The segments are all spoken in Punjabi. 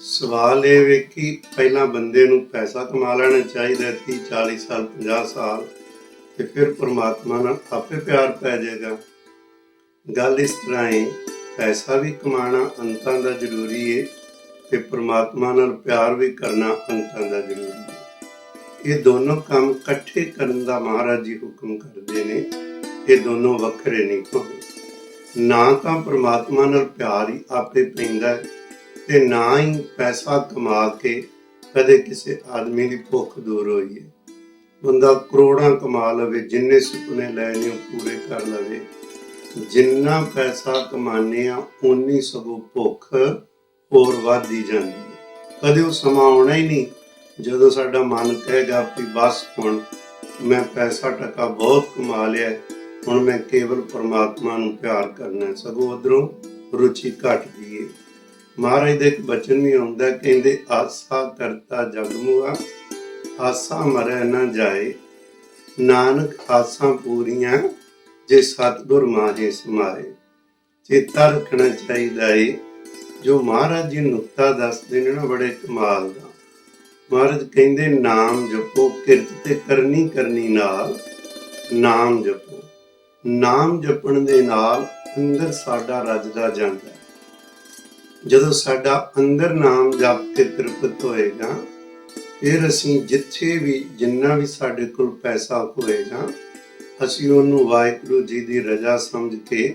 ਸਵਾਲ ਇਹ ਵੇ ਕਿ ਪਹਿਲਾਂ ਬੰਦੇ ਨੂੰ ਪੈਸਾ ਕਮਾ ਲੈਣਾ ਚਾਹੀਦਾ ਹੈ 30 40 ਸਾਲ 50 ਸਾਲ, ਤੇ ਫਿਰ ਪ੍ਰਮਾਤਮਾ ਨਾਲ ਆਪੇ ਪਿਆਰ ਪੈ ਜਾਏਗਾ। ਗੱਲ ਇਸ ਤਰ੍ਹਾਂ ਹੈ ਪੈਸਾ ਵੀ ਕਮਾਉਣਾ ਅੰਤਾਂ ਦਾ ਜ਼ਰੂਰੀ ਹੈ ਤੇ ਪ੍ਰਮਾਤਮਾ ਨਾਲ ਪਿਆਰ ਵੀ ਕਰਨਾ ਅੰਤਾਂ ਦਾ ਜ਼ਰੂਰੀ ਹੈ ਇਹ ਦੋਨੋਂ ਕੰਮ ਇਕੱਠੇ ਕਰਨ ਦਾ ਮਹਾਰਾਜ ਜੀ ਹੁਕਮ ਕਰਦੇ ਨੇ, ਇਹ ਦੋਨੋਂ ਵੱਖਰੇ ਨਹੀਂ ਹੋਣੇ ਨਾ ਤਾਂ ਪ੍ਰਮਾਤਮਾ ਨਾਲ ਪਿਆਰ ਹੀ ਆਪੇ ਪੈਂਦਾ ਹੈ ਤੇ ਨਾ ਹੀ ਪੈਸਾ ਕਮਾ ਕੇ ਕਦੇ ਕਿਸੇ ਆਦਮੀ ਦੀ ਭੁੱਖ ਦੂਰ ਹੋਈ ਹੈ। ਬੰਦਾ ਕਰੋੜਾਂ ਕਮਾ ਲਵੇ, ਜਿੰਨੇ ਸੁਪਨੇ ਲੈਣੇ ਉਹ ਪੂਰੇ ਕਰ ਲਵੇ। ਜਿੰਨਾ ਪੈਸਾ ਕਮਾਨੇ ਆ ਉਨੀ ਸਗੋਂ ਭੁੱਖ ਹੋਰ ਵੱਧਦੀ ਜਾਂਦੀ ਹੈ। ਕਦੇ ਉਹ ਸਮਾਂ ਆਉਣਾ ਹੀ ਨਹੀਂ, ਜਦੋਂ ਸਾਡਾ ਮਨ ਕਹੇਗਾ ਕਿ ਬਸ ਹੁਣ ਮੈਂ ਪੈਸਾ ਟਕਾ ਬਹੁਤ ਕਮਾ ਲਿਆ, ਹੁਣ ਮੈਂ ਕੇਵਲ ਪਰਮਾਤਮਾ ਨੂੰ ਪਿਆਰ ਕਰਨਾ ਸਗੋਂ ਉਧਰੋਂ ਰੁਚੀ ਘਟਦੀ ਹੈ। ਮਹਾਰਾਜ ਦੇ ਇੱਕ ਬਚਨ ਵੀ ਆਉਂਦਾ ਕਹਿੰਦੇ, ਆਸਾ ਕਰਤਾ ਜਗ ਮੁਆ ਆਸਾ ਮਰੈ ਨਾ ਜਾਏ। ਨਾਨਕ ਆਸਾਂ ਪੂਰੀਆਂ, ਜੇ ਸਤਿਗੁਰ ਮਾਹੇ ਸਮਾਏ। ਚੇਤਾ ਰੱਖਣਾ ਚਾਹੀਦਾ ਏ। ਜੋ ਮਹਾਰਾਜ ਜੀ ਨੁਕਤਾ ਦੱਸਦੇ ਨੇ ਨਾ, ਬੜੇ ਕਮਾਲ ਦਾ। ਮਹਾਰਾਜ ਕਹਿੰਦੇ, ਨਾਮ ਜਪੋ, ਕਿਰਤ ਤੇ ਕਰਨੀ ਕਰਨੀ ਨਾਲ ਨਾਮ ਜਪੋ। ਨਾਮ ਜਪਣ ਦੇ ਨਾਲ ਅੰਦਰ ਸਾਡਾ ਰੱਜਦਾ ਜਾਂਦਾ ਜਦੋਂ ਸਾਡਾ ਅੰਦਰ ਨਾਮ ਜਪ ਕੇ ਤ੍ਰਿਪਤ ਹੋਏਗਾ, ਫਿਰ ਅਸੀਂ ਜਿੱਥੇ ਵੀ ਜਿੰਨਾ ਵੀ ਸਾਡੇ ਕੋਲ ਪੈਸਾ ਹੋਏਗਾ, ਅਸੀਂ ਉਹਨੂੰ ਵਾਹਿਗੁਰੂ ਜੀ ਦੀ ਰਜ਼ਾ ਸਮਝ ਕੇ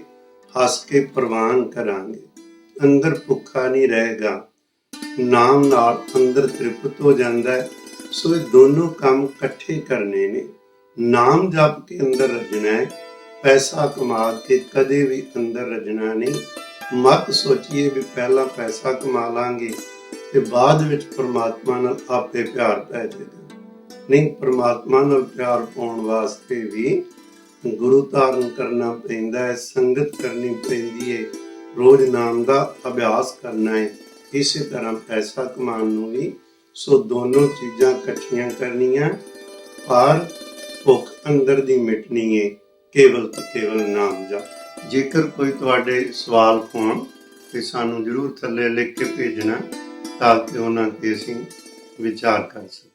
ਹੱਸ ਕੇ ਪ੍ਰਵਾਨ ਕਰਾਂਗੇ। ਅੰਦਰ ਭੁੱਖਾ ਨਹੀਂ ਰਹੇਗਾ। ਨਾਮ ਨਾਲ ਅੰਦਰ ਤ੍ਰਿਪਤ ਹੋ ਜਾਂਦਾ ਹੈ। ਸੋ ਇਹ ਦੋਨੋਂ ਕੰਮ ਇਕੱਠੇ ਕਰਨੇ ਨੇ। ਨਾਮ ਜਪ ਕੇ ਅੰਦਰ ਰਜਣਾ ਹੈ, ਪੈਸਾ ਕਮਾ ਕੇ ਕਦੇ ਵੀ ਅੰਦਰ ਰਜਣਾ ਨਹੀਂ। ਮਤ ਸੋਚੀਏ ਵੀ ਪਹਿਲਾਂ ਪੈਸਾ ਕਮਾ ਲਾਂਗੇ ਤੇ ਬਾਅਦ ਵਿੱਚ ਪ੍ਰਮਾਤਮਾ ਨਾਲ ਆਪੇ ਪਿਆਰ ਪੈ ਜਾਏਗਾ। ਨਹੀਂ, ਪ੍ਰਮਾਤਮਾ ਨਾਲ ਪਿਆਰ ਪਾਉਣ ਵਾਸਤੇ ਵੀ ਗੁਰੂ ਧਾਰਨ ਕਰਨਾ ਪੈਂਦਾ ਹੈ, ਸੰਗਤ ਕਰਨੀ ਪੈਂਦੀ ਹੈ, ਰੋਜ਼ ਨਾਮ ਦਾ ਅਭਿਆਸ ਕਰਨਾ ਹੈ। ਇਸੇ ਤਰ੍ਹਾਂ ਪੈਸਾ ਕਮਾਉਣ ਨੂੰ ਵੀ ਸੋ ਦੋਨੋਂ ਚੀਜ਼ਾਂ ਇਕੱਠੀਆਂ ਕਰਨੀਆਂ, ਪਰ ਭੁੱਖ ਅੰਦਰ ਦੀ ਮਿਟਣੀ ਹੈ, ਕੇਵਲ ਤੇ ਕੇਵਲ ਨਾਮ ਜਪ। ਜੇਕਰ ਕੋਈ ਤੁਹਾਡੇ ਸਵਾਲ ਹੋਣ ਤੇ ਸਾਨੂੰ ਜਰੂਰ ਥੱਲੇ ਲਿਖ ਕੇ ਭੇਜਣਾ ਤਾਂ ਕਿ ਉਹਨਾਂ ਤੇ ਅਸੀਂ ਵਿਚਾਰ ਕਰ ਸਕੀਏ।